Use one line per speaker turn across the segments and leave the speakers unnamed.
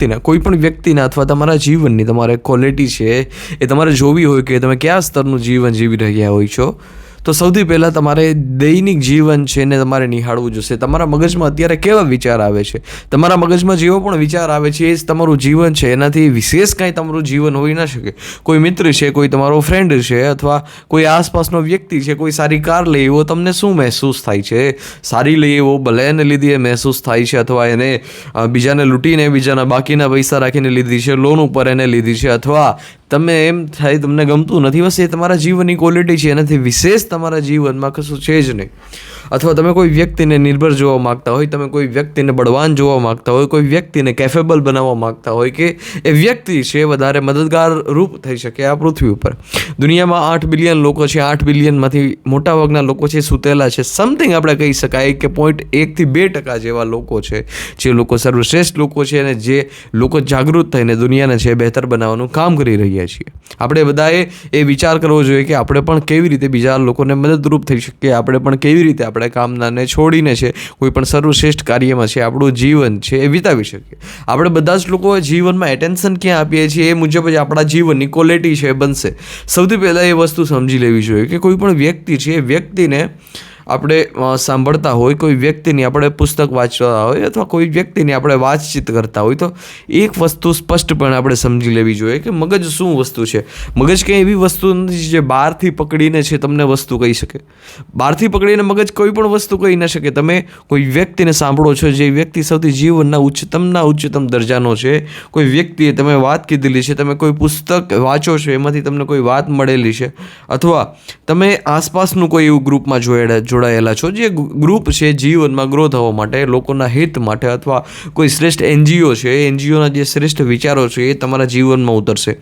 વ્યક્તિના, કોઈ પણ વ્યક્તિના અથવા તમારા જીવનની તમારે ક્વોલિટી છે એ તમારે જોવી હોય કે તમે કયા સ્તરનું જીવન જીવી રહ્યા હોય છો. તો સૌથી પહેલાં તમારે દૈનિક જીવન છે ને તમારે નિહાળવું જોશે. તમારા મગજમાં અત્યારે કેવા વિચાર આવે છે? તમારા મગજમાં જેવો પણ વિચાર આવે છે, એ જ તમારું જીવન છે. એનાથી વિશેષ કાંઈ તમારું જીવન હોઈ ન શકે. કોઈ મિત્ર છે, કોઈ તમારો ફ્રેન્ડ છે, અથવા કોઈ આસપાસનો વ્યક્તિ છે, કોઈ સારી કાર લઈ એવો તમને શું મહેસૂસ થાય છે? સારી લઈ એવો ભલે એને લીધી એ મહેસૂસ થાય છે, અથવા એને બીજાને લૂંટીને, બીજાના બાકીના પૈસા રાખીને લીધી છે લોન ઉપર એને લીધી છે, અથવા તમે એમ થાય તમને ગમતું નથી, બસ એ તમારા જીવનની ક્વોલિટી છે, એનાથી વિશેષ તમારા જીવનમાં કશું છે જ નહીં. અથવા તમે કોઈ વ્યક્તિને નિર્ભર જોવા માગતા હોય, તમે કોઈ વ્યક્તિને બળવાન જોવા માગતા હોય, કોઈ વ્યક્તિને કેફેબલ બનાવવા માગતા હોય કે એ વ્યક્તિ છે, વધારે મદદગાર રૂપ થઈ શકે આ પૃથ્વી ઉપર. દુનિયામાં આઠ બિલિયન લોકો છે, આઠ બિલિયનમાંથી મોટાભાગના લોકો છે, સૂતેલા છે. સમથિંગ આપણે કહી શકાય કે પોઈન્ટ એકથી બે ટકા જેવા લોકો છે, જે લોકો સર્વશ્રેષ્ઠ લોકો છે અને જે લોકો જાગૃત થઈને દુનિયાને છે, બહેતર બનાવવાનું કામ કરી રહ્યા છીએ. આપણે બધાએ એ વિચાર કરવો જોઈએ કે આપણે પણ કેવી રીતે બીજા લોકોને મદદરૂપ થઈ શકીએ, આપણે પણ કેવી રીતે આપણે કામનાને છોડીને છે, કોઈ પણ સર્વશ્રેષ્ઠ કાર્યમાં છે, આપણું જીવન છે એ વિતાવી શકીએ. આપણે બધા જ લોકો જીવનમાં એટેન્શન ક્યાં આપીએ છીએ એ મુજબ જ આપણા જીવનની ક્વોલિટી છે, બનશે. સૌથી પહેલાં એ વસ્તુ સમજી લેવી જોઈએ કે કોઈ પણ વ્યક્તિ છે, એ વ્યક્તિને આપણે સાંભળતા હોય, કોઈ વ્યક્તિની આપણે પુસ્તક વાંચતા હોય અથવા કોઈ વ્યક્તિની આપણે વાતચીત કરતા હોય તો એક વસ્તુ સ્પષ્ટપણે આપણે સમજી લેવી જોઈએ કે મગજ શું વસ્તુ છે. મગજ કંઈ એવી વસ્તુ નથી જે બહારથી પકડીને છે તમને વસ્તુ કહી શકે. બહારથી પકડીને મગજ કોઈ પણ વસ્તુ કહી ન શકે. તમે કોઈ વ્યક્તિને સાંભળો છો જે વ્યક્તિ સૌથી જીવનના ઉચ્ચતમના ઉચ્ચતમ દરજાનો છે. કોઈ વ્યક્તિએ તમે વાત કીધેલી છે, તમે કોઈ પુસ્તક વાંચો છો, એમાંથી તમને કોઈ વાત મળેલી છે. અથવા તમે આસપાસનું કોઈ એવું ગ્રુપમાં જોયેલા જોડાયેલા છો, જે ગ્રુપ છે જીવનમાં ગ્રો થવા માટે, લોકોના હિત માટે અથવા કોઈ શ્રેષ્ઠ એનજીઓ છે એનજીઓના જે શ્રેષ્ઠ વિચારો છે, એ તમારા જીવનમાં ઉતરશે.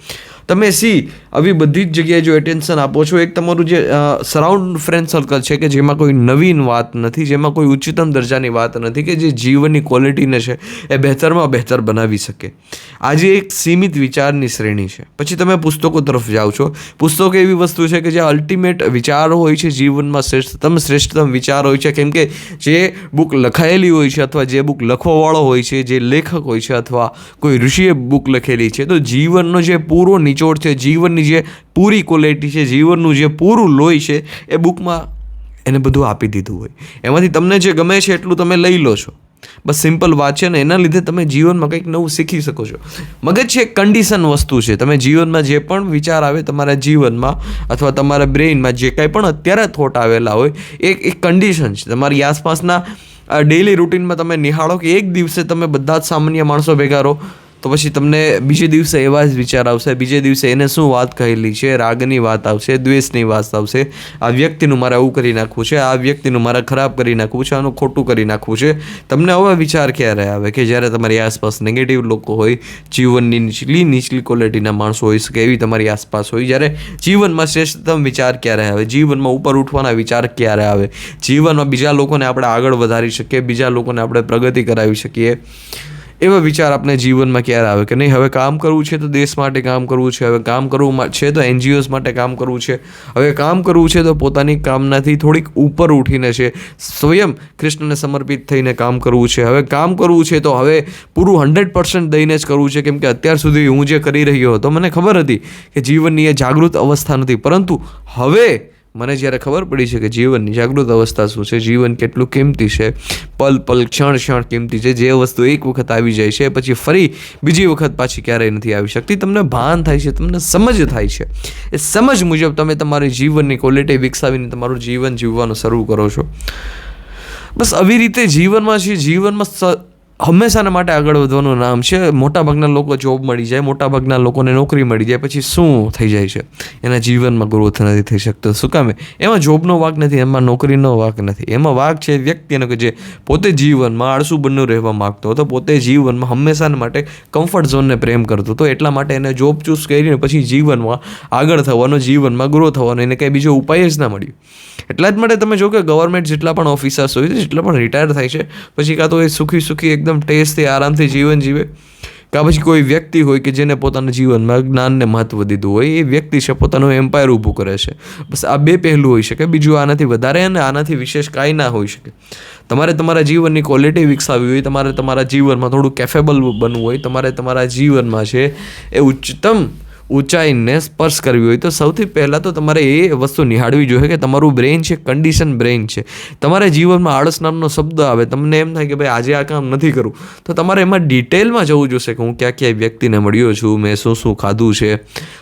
તમે સી, આવી બધી જ જગ્યાએ જો એટેન્શન આપો છો, એક તમારું જે સરાઉન્ડ ફ્રેન્ડ સર્કલ છે કે જેમાં કોઈ નવીન વાત નથી, જેમાં કોઈ ઉચ્ચતમ દરજાની વાત નથી કે જે જીવનની ક્વોલિટીને છે, એ બહેતરમાં બહેતર બનાવી શકે. આજે એક સીમિત વિચારની શ્રેણી છે. પછી તમે પુસ્તકો તરફ જાઓ છો. પુસ્તકો એવી વસ્તુ છે કે જે અલ્ટિમેટ વિચારો હોય છે જીવનમાં શ્રેષ્ઠતમ શ્રેષ્ઠતમ વિચાર હોય છે. કેમ કે જે બુક લખાયેલી હોય છે અથવા જે બુક લખવાવાળો હોય છે, જે લેખક હોય છે અથવા કોઈ ઋષિએ બુક લખેલી છે, તો જીવનનો જે પૂરો નિચોડ છે, જીવનની જે પૂરી ક્વોલિટી છે, જીવનનું જે પૂરું લોહી છે, એ બુકમાં એને બધું આપી દીધું હોય. એમાંથી તમને જે ગમે છે એટલું તમે લઈ લો છો. બસ સિમ્પલ વાત છે ને, એના લીધે તમે જીવનમાં કંઈક નવું શીખી શકો છો. મગજ છે એક કન્ડિશન વસ્તુ છે. તમે જીવનમાં જે પણ વિચાર આવે તમારા જીવનમાં અથવા તમારા બ્રેઇનમાં જે કાંઈ પણ અત્યારે થોટ આવેલા હોય, એ એક કન્ડિશન છે. તમારી આસપાસના ડેઈલી રૂટીનમાં તમે નિહાળો કે એક દિવસે તમે બધા જ સામાન્ય માણસો ભેગા રહો તો પછી તમને બીજે દિવસે એવા જ વિચાર આવશે. બીજે દિવસે એને શું વાત કહેલી છે? રાગની વાત આવશે, દ્વેષની વાત આવશે. આ વ્યક્તિનું મારે આવું કરી નાખવું છે, આ વ્યક્તિનું મારે ખરાબ કરી નાખવું છે, આનું ખોટું કરી નાખવું છે. તમને આવા વિચાર ક્યારે આવે કે જ્યારે તમારી આસપાસ નેગેટિવ લોકો હોય, જીવનની નીચલી નીચલી ક્વોલિટીના માણસો હોઈ શકે એવી તમારી આસપાસ હોય? જ્યારે જીવનમાં શ્રેષ્ઠતમ વિચાર ક્યારે આવે? જીવનમાં ઉપર ઉઠવાના વિચાર ક્યારે આવે? જીવનમાં બીજા લોકોને આપણે આગળ વધારી શકીએ, બીજા લોકોને આપણે પ્રગતિ કરાવી શકીએ? એવા વિચાર આપણે જીવનમાં ક્યારે આવે કે નહીં, હવે કામ કરવું છે તો દેશ માટે કામ કરવું છે, હવે કામ કરવું છે તો એનજીઓઝ માટે કામ કરવું છે, હવે કામ કરવું છે તો પોતાની કામનાથી થોડીક ઉપર ઉઠીને છે, સ્વયં કૃષ્ણને સમર્પિત થઈને કામ કરવું છે, હવે કામ કરવું છે તો હવે પૂરું હંડ્રેડ પર્સન્ટ દઈને જ કરવું છે, કેમ કે અત્યાર સુધી હું જે કરી રહ્યો હતો, મને ખબર હતી કે જીવનની એ જાગૃત અવસ્થા નથી, પરંતુ હવે મને જ્યારે ખબર પડી છે કે જીવનની જાગૃત અવસ્થા શું છે, જીવન કેટલું કિંમતી છે, પલ પલ, ક્ષણ ક્ષણ કિંમતી છે, જે વસ્તુ એક વખત આવી જાય છે, પછી ફરી બીજી વખત પાછી ક્યારેય નથી આવી શકતી. તમને ભાન થાય છે, તમને સમજ થાય છે. એ સમજ મુજબ તમે તમારી જીવનની ક્વોલિટી વિકસાવીને તમારું જીવન જીવવાનું શરૂ કરો છો. બસ આવી રીતે જીવનમાં છે, જીવનમાં હંમેશાના માટે આગળ વધવાનું નામ છે. મોટાભાગના લોકો જોબ મળી જાય, મોટાભાગના લોકોને નોકરી મળી જાય, પછી શું થઈ જાય છે? એના જીવનમાં ગ્રોથ નથી થઈ શકતો. શું કામે એમાં જોબનો વાક નથી, એમાં નોકરીનો વાક નથી. એમાં વાક છે વ્યક્તિનો કે જે પોતે જીવનમાં આળસુ બન્યું રહેવા માગતો હતો, પોતે જીવનમાં હંમેશાના માટે કમ્ફર્ટ ઝોનને પ્રેમ કરતો હતો. એટલા માટે એને જોબ ચૂઝ કરીને પછી જીવનમાં આગળ થવાનો, જીવનમાં ગ્રો થવાનો, એને કંઈ બીજો ઉપાય જ ના મળ્યો. એટલા જ માટે તમે જો કે ગવર્મેન્ટ જેટલા પણ ઓફિસર્સ હોય છે, જેટલા પણ રિટાયર થાય છે, પછી કાં તો એ સુખી સુખી એકદમ ટેસ્ટથી આરામથી જીવન જીવે. કાં પછી કોઈ વ્યક્તિ હોય કે જેને પોતાના જીવનમાં જ્ઞાનને મહત્વ દીધું હોય, એ વ્યક્તિ છે, પોતાનું એમ્પાયર ઊભું કરે છે. બસ આ બે પહેલું હોઈ શકે, બીજું આનાથી વધારે અને આનાથી વિશેષ કાંઈ ના હોઈ શકે. તમારે તમારા જીવનની ક્વોલિટી વિકસાવવી હોય, તમારે તમારા જીવનમાં થોડું કેફેબલ બનવું હોય, તમારે તમારા જીવનમાં છે એ ઉચ્ચતમ ઊંચાઈને સ્પર્શ કરવી હોય તો સૌથી પહેલાં તો તમારે એ વસ્તુ નિહાળવી જોઈએ કે તમારું બ્રેઇન છે કન્ડિશન બ્રેઇન છે. તમારા જીવનમાં આળસ નામનો શબ્દ આવે, તમને એમ થાય કે ભાઈ આજે આ કામ નથી કરવું તો તમારે એમાં ડિટેલમાં જવું જોશે કે હું ક્યાં ક્યાંય વ્યક્તિને મળ્યો છું, મેં શું શું ખાધું છે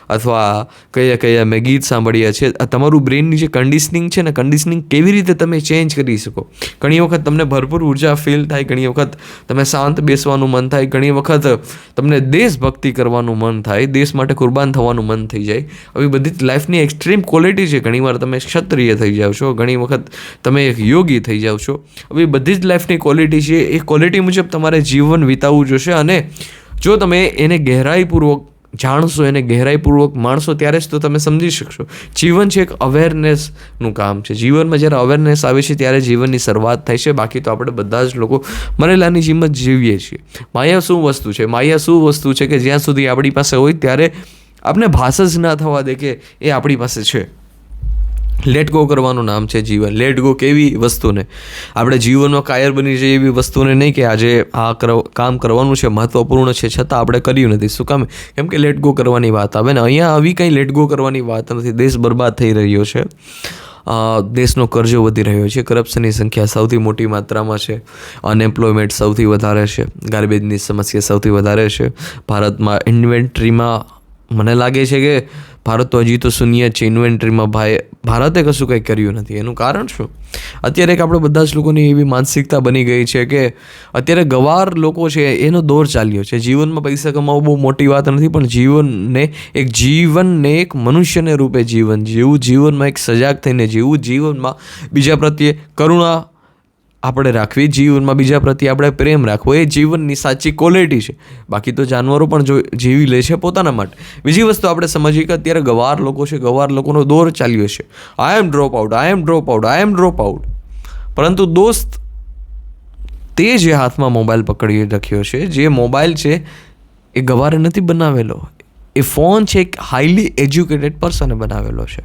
અથવા કયા કયા મેં ગીત સાંભળ્યા છે તમારું બ્રેઇનની જે કન્ડિશનિંગ છે ને કન્ડિશનિંગ કેવી રીતે તમે ચેન્જ કરી શકો? ઘણી વખત તમને ભરપૂર ઊર્જા ફીલ થાય, ઘણી વખત તમે શાંત બેસવાનું મન થાય, ઘણી વખત તમને દેશભક્તિ કરવાનું મન થાય, દેશ માટે કુરબાન થવાનું મન થઈ જાય. આવી બધી લાઈફની એક્સ્ટ્રીમ ક્વોલિટી છે. ઘણીવાર તમે ક્ષત્રિય થઈ જાઓ છો, ઘણી વખત તમે એક યોગી થઈ જાઓ છો. આવી બધી જ લાઈફની ક્વોલિટી છે. એ ક્વોલિટી મુજબ તમારે જીવન વિતાવવું જોશે અને જો તમે એને ગહેરાઈપૂર્વક જાણશો એને ગહેરાઈપૂર્વક માણશો ત્યારે જ તો તમે સમજી શકશો. જીવન છે એક અવેરનેસનું કામ છે. જીવનમાં જ્યારે અવેરનેસ આવે છે ત્યારે જીવનની શરૂઆત થાય છે. બાકી તો આપણે બધા જ લોકો મરેલાની જીવન જીવીએ છીએ. માયા શું વસ્તુ છે? માયા શું વસ્તુ છે કે જ્યાં સુધી આપણી પાસે હોય ત્યારે આપણે ભાષા જ ના થવા દે કે એ આપણી પાસે છે? લેટ ગો કરવાનું નામ છે જીવન. લેટ ગો કેવી વસ્તુને? આપણે જીવનમાં કાયર બની જઈએ એવી વસ્તુને નહીં કે આજે આ કામ કરવાનું છે, મહત્વપૂર્ણ છે, છતાં આપણે કર્યું નથી. શું કામ? કેમ કે લેટ ગો કરવાની વાત આવે ને? અહીંયા આવી કંઈ લેટ ગો કરવાની વાત નથી. દેશ બરબાદ થઈ રહ્યો છે. દેશનો કરજો વધી રહ્યો છે. કરપ્શનની સંખ્યા સૌથી મોટી માત્રામાં છે. અનએમ્પ્લોયમેન્ટ સૌથી વધારે છે. ગાર્બેજની સમસ્યા સૌથી વધારે છે. ભારતમાં ઇન્વેન્ટ્રીમાં મને લાગે છે કે ભારત તો હજી તો શૂન્ય છે, ઇન્વેન્ટરીમાં ભાઈ, ભારતે કશું કંઈ કર્યું નથી. એનું કારણ શું? અત્યારે એક આપણે બધા જ લોકોની એવી માનસિકતા બની ગઈ છે કે અત્યારે ગવાર લોકો છે, એનો દોર ચાલ્યો છે. જીવનમાં પૈસા કમાવવું બહુ મોટી વાત નથી, પણ જીવનને એક જીવનને એક મનુષ્યને રૂપે જીવન જીવવું જીવનમાં એક સજાગ થઈને જીવવું જીવનમાં બીજા પ્રત્યે કરુણા આપણે રાખવી, જીવનમાં બીજા પ્રત્યે આપણે પ્રેમ રાખવો, એ જીવનની સાચી ક્વોલિટી છે. બાકી તો જાનવરો પણ જો જીવી લે છે પોતાના માટે. બીજી વસ્તુ આપણે સમજીએ કે અત્યારે ગવાર લોકો છે, ગવાર લોકોનો દોર ચાલ્યો છે. I am drop out I am drop out I am drop out પરંતુ દોસ્ત તે જે હાથમાં મોબાઈલ પકડી રાખ્યો છે, જે મોબાઈલ છે, એ ગવારે નથી બનાવેલો. એ ફોન છે એક હાઈલી એજ્યુકેટેડ પર્સને બનાવેલો છે.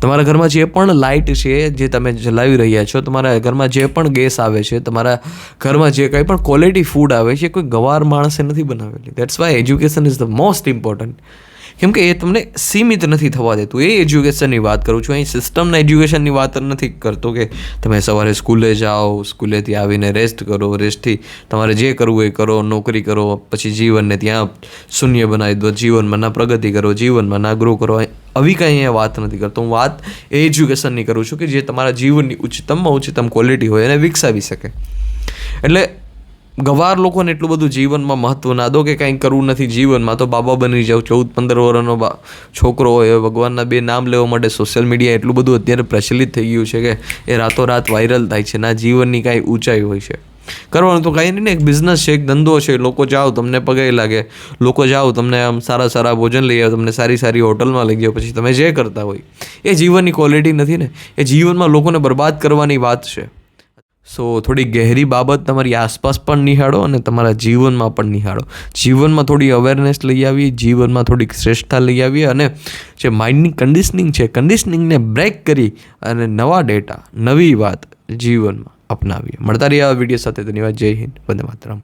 તમારા ઘરમાં જે પણ લાઇટ છે, જે તમે જલાવી રહ્યા છો, તમારા ઘરમાં જે પણ ગેસ આવે છે, તમારા ઘરમાં જે કંઈ પણ ક્વોલિટી ફૂડ આવે છે કોઈ ગવાર માણસે નથી બનાવેલી. That's why education is the most important કેમ કે એ તમને સીમિત નથી થવા દેતું. એ એજ્યુકેશનની વાત કરું છું. અહીં સિસ્ટમના એજ્યુકેશનની વાત નથી કરતો કે તમે સવારે સ્કૂલે જાઓ, સ્કૂલેથી આવીને રેસ્ટ કરો રેસ્ટથી તમારે જે કરવું એ કરો, નોકરી કરો, પછી જીવનને ત્યાં શૂન્ય બનાવી દો, જીવનમાં ના પ્રગતિ કરો, જીવનમાં ના ગ્રો કરો. આવી કાંઈ અહીંયા વાત નથી કરતો. હું વાત એ એજ્યુકેશનની કરું છું કે જે તમારા જીવનની ઉચ્ચતમમાં ઉચ્ચતમ ક્વોલિટી હોય એને વિકસાવી શકે. એટલે ગવાર લોકોને એટલું બધું જીવનમાં મહત્વ ના દો કે કાંઈ કરવું નથી જીવનમાં, તો બાબા બની જાઓ. ચૌદ, પંદર વર્ષનો છોકરો હોય ભગવાનના બે નામ લેવા માટે સોશિયલ મીડિયા એટલું બધું અત્યારે પ્રચલિત થઈ ગયું છે કે એ રાતોરાત વાયરલ થાય છે ના જીવનની કાંઈ ઊંચાઈ હોય છે. કરવાનું તો કાંઈ નહીં ને, એક બિઝનેસ છે, એક ધંધો છે. લોકો જાઓ, તમને પગે લાગે. લોકો જાઓ, તમને આમ સારા સારા ભોજન લઈ આવો, તમને સારી સારી હોટલમાં લઈ જાઓ, પછી તમે જે કરતા હોય. એ જીવનની ક્વોલિટી નથી ને, એ જીવનમાં લોકોને બરબાદ કરવાની વાત છે. સો થોડી ગહેરી બાબત તમારી આસપાસ પણ નિહાળો અને તમારા જીવનમાં પણ નિહાળો. જીવનમાં થોડી અવેરનેસ લઈ આવી જીવનમાં થોડીક શ્રેષ્ઠતા લઈ આવી અને જે માઇન્ડની કન્ડિશનિંગ છે કન્ડિશનિંગને બ્રેક કરી અને નવા ડેટા નવી વાત જીવનમાં અપનાવીએ. મળતા રહીએ આ વીડિયો સાથે. ધન્યવાદ. જય હિન્દ. વંદે માતરમ.